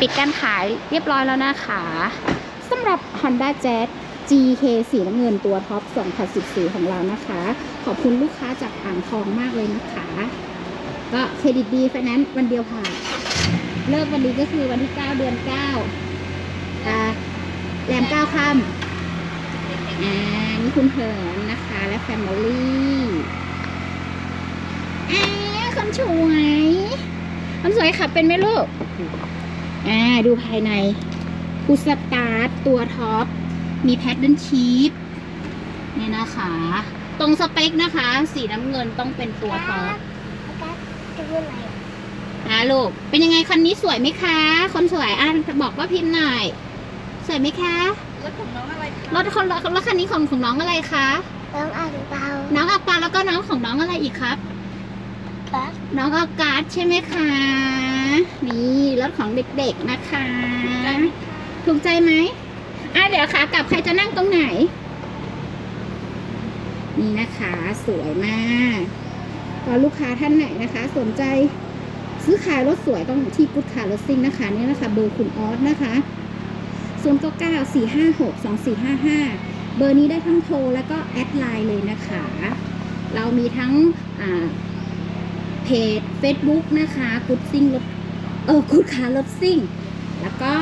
ปิดการขายเรียบร้อยแล้วนะคะสำหรับ Honda Jazz GK สีน้ำเงินตัวท็อป 2014 ของเรานะคะ ขอบคุณลูกค้าจากอ่างทองมากเลยนะคะ ก็เครดิตดีไฟแนนซ์วันเดียวผ่านเลิกวันนี้ก็คือวันที่ 9 เดือน 9แรม 9 ค่ำอ่านี่คุณเหินนะคะ และแฟมิลี่อ่าคนสวย คนสวยขับเป็นไหมลูก อ่าดูภายในคูสตาร์ทตัวท็อป มีแพดเดิลชีฟนี่นะคะ ตรงสเปคนะคะ สีน้ำเงินต้องเป็นตัวท็อปจะพูดอะไรอะอ่าลูก เป็นยังไงคันนี้สวยไหมคะ คนสวยอะบอกว่าพิมพ์หน่อย สวยไหมคะ รถของน้องอะไรคะรถคนรถรถคันนี้ของของน้องอะไรคะต้องอ่านเบาน้องอากาศแล้วก็น้องของน้องอะไรอีกครับครับ น้องอากาศใช่ไหมคะ นี่รถของเด็กๆนะคะ ถูกใจไหมอะเดี๋ยวขากลับใครจะนั่งตรงไหน นี่นะคะ สวยมากก็ลูกค้าท่านไหนนะคะ สนใจซื้อขายรถสวยต้องที่กุดคาร์รถซิ่งนะคะนี่นะคะ เบอร์คุณออสนะคะ0 9 9 4 5 6 2 4 5 5 เบอร์นี้ได้ทั้งโทรแล้วก็แอดไลน์เลยนะคะ เรามีทั้งอ่า เพจ Facebook นะคะกุดซิ่งรถเออกุดคารถซิ่ง แล้วก็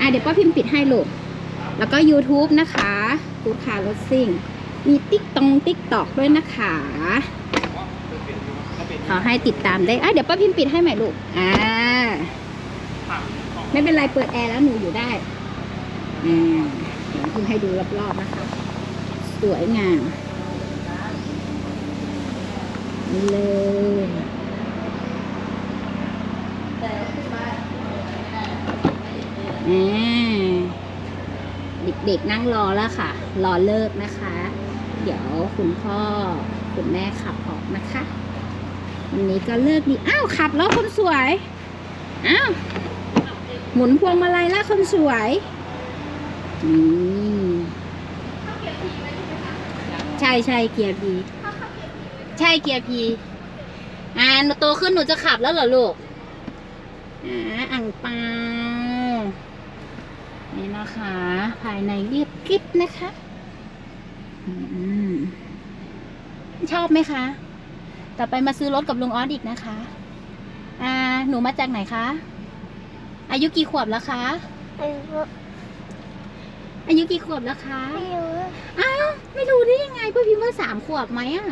อะเดี๋ยวป้าพิมพ์ปิดให้ลูกแล้วก็ YouTube นะคะกูดคารถซิ่ง มีติ๊กตองติ๊กตอกด้วยนะคะ ขอให้ติดตามได้อะเดี๋ยวป้าพิมพ์ปิดให้ใหม่ลูกอ่าไม่เป็นไรเปิดแอร์แล้วหนูอยู่ได้อ่าเดี๋ยวพิมพ์ให้ดูรอบๆนะคะ สวยงามนี่เลยอ่า เด็กๆนั่งรอแล้วค่ะ รอเลิกนะคะ เดี๋ยวคุณพ่อคุณแม่ขับออกนะคะวันนี้ก็เลิกดีอ้าวขับแล้วคนสวย อ้าว หมุนพวงมาลัยแล้วคนสวยนี่ใช่ใช่เกียร์พีใช่เกียร์พีอ่าหนูโตขึ้นหนูจะขับแล้วเหรอลูกอ่าอ่างเปา นี่นะคะ ภายในเรียบกริบนะคะอืมชอบไหมคะ ต่อไปมาซื้อรถกับลุงออสอีกนะคะ อ่า หนูมาจากไหนคะ อายุกี่ขวบแล้วคะไม่รู้อายุกี่ขวบแล้วคะไม่รู้อ้าวไม่รู้ได้ยังไงเพื่อพิมพ์ว่าสามขวบไหมอะ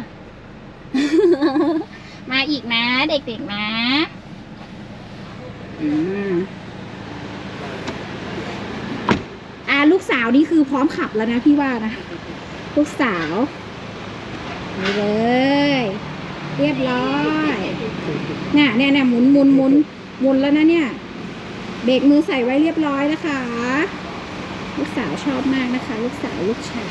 มาอีกนะ เด็กๆนะ อืม อ่า ลูกสาวนี่คือพร้อมขับแล้วนะพี่ว่านะ ลูกสาวนี่เลย เรียบร้อยเนี่ยเนี่ยเนี่ยหมุนหมุนหมุนหมุนแล้วนะเนี่ย เบรกมือใส่ไว้เรียบร้อยนะคะ ลูกสาวชอบมากนะคะ ลูกสาวลูกชาย